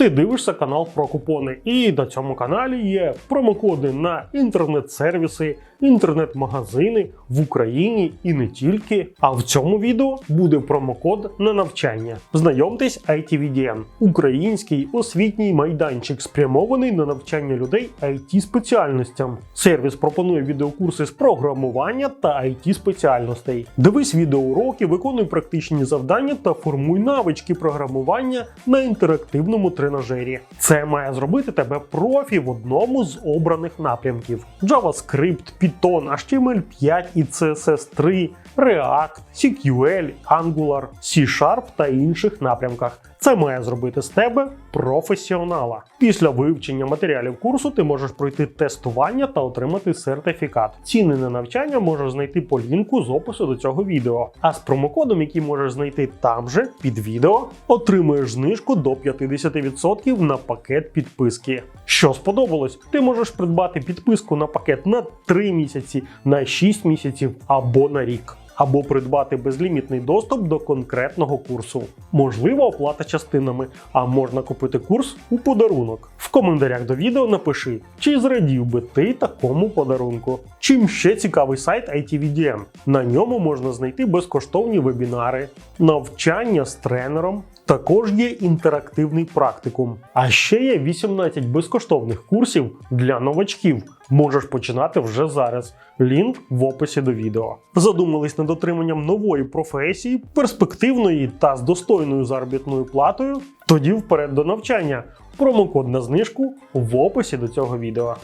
Ти дивишся канал про купони, і на цьому каналі є промокоди на інтернет-сервіси, інтернет-магазини в Україні і не тільки. А в цьому відео буде промокод на навчання. Знайомтесь ITVDN – український освітній майданчик, спрямований на навчання людей it спеціальностям. Сервіс пропонує відеокурси з програмування та it спеціальностей. Дивись відеоуроки, виконуй практичні завдання та формуй навички програмування на інтерактивному тренажері. Це має зробити тебе профі в одному з обраних напрямків: JavaScript, Python, HTML5 і CSS3, React, CQL, Angular, C-Sharp та інших напрямках. Це має зробити з тебе професіонала. Після вивчення матеріалів курсу ти можеш пройти тестування та отримати сертифікат. Ціни на навчання можеш знайти по лінку з опису до цього відео. А з промокодом, який можеш знайти там же під відео, отримуєш знижку до 50% на пакет підписки. Що сподобалось, ти можеш придбати підписку на пакет на 3 місяці, на 6 місяців або на рік. Або придбати безлімітний доступ до конкретного курсу. Можливо, оплата частинами, а можна купити курс у подарунок. В коментарях до відео напиши, чи зрадів би ти такому подарунку. Чим ще цікавий сайт ITVDN. На ньому можна знайти безкоштовні вебінари, навчання з тренером. Також є інтерактивний практикум. А ще є 18 безкоштовних курсів для новачків. Можеш починати вже зараз. Лінк в описі до відео. Задумались над отриманням нової професії, перспективної та з достойною заробітною платою? Тоді вперед до навчання. Промокод на знижку в описі до цього відео.